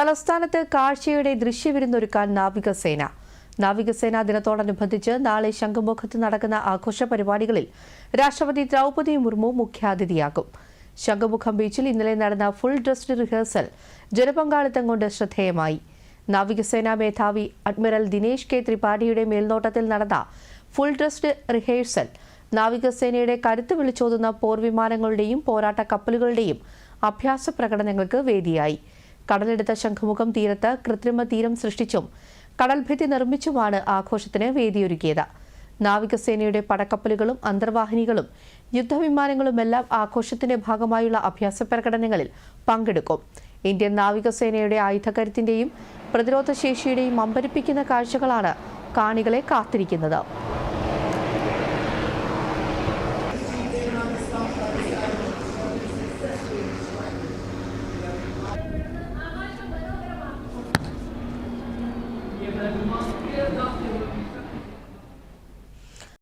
തലസ്ഥാനത്ത് കാഴ്ചയുടെ ദൃശ്യവിരുന്നൊരുക്കാൻ നാവികസേന. നാവികസേനാ ദിനത്തോടനുബന്ധിച്ച് നാളെ ശംഖുമുഖത്ത് നടക്കുന്ന ആഘോഷ പരിപാടികളിൽ രാഷ്ട്രപതി ദ്രൗപദി മുർമു മുഖ്യാതിഥിയാകും. ശംഖുമുഖം ബീച്ചിൽ ഇന്നലെ നടന്ന ഫുൾ ഡ്രസ്ഡ് റിഹേഴ്സൽ ജനപങ്കാളിത്തം കൊണ്ട് ശ്രദ്ധേയമായി. നാവികസേനാ മേധാവി അഡ്മിറൽ ദിനേശ് കെ ത്രിപാഠിയുടെ മേൽനോട്ടത്തിൽ നടന്ന ഫുൾ ഡ്രസ്ഡ് റിഹേഴ്സൽ നാവികസേനയുടെ കരുത്ത് വിളിച്ചോതുന്ന പോർവിമാനങ്ങളുടെയും പോരാട്ട കപ്പലുകളുടെയും അഭ്യാസ പ്രകടനങ്ങൾക്ക് വേദിയായി. കടലെടുത്ത ശംഖുമുഖം തീരത്ത് കൃത്രിമ തീരം സൃഷ്ടിച്ചും കടൽഭിത്തി നിർമ്മിച്ചുമാണ് ആഘോഷത്തിന് വേദിയൊരുക്കിയത്. നാവികസേനയുടെ പടക്കപ്പലുകളും അന്തർവാഹിനികളും യുദ്ധവിമാനങ്ങളുമെല്ലാം ആഘോഷത്തിന്റെ ഭാഗമായുള്ള അഭ്യാസ പ്രകടനങ്ങളിൽ പങ്കെടുക്കും. ഇന്ത്യൻ നാവികസേനയുടെ ആയുധകരുത്തിന്റെയും പ്രതിരോധ ശേഷിയുടെയും അമ്പരിപ്പിക്കുന്ന കാഴ്ചകളാണ് കാണികളെ കാത്തിരിക്കുന്നത്. Ich möchte mich bedanken.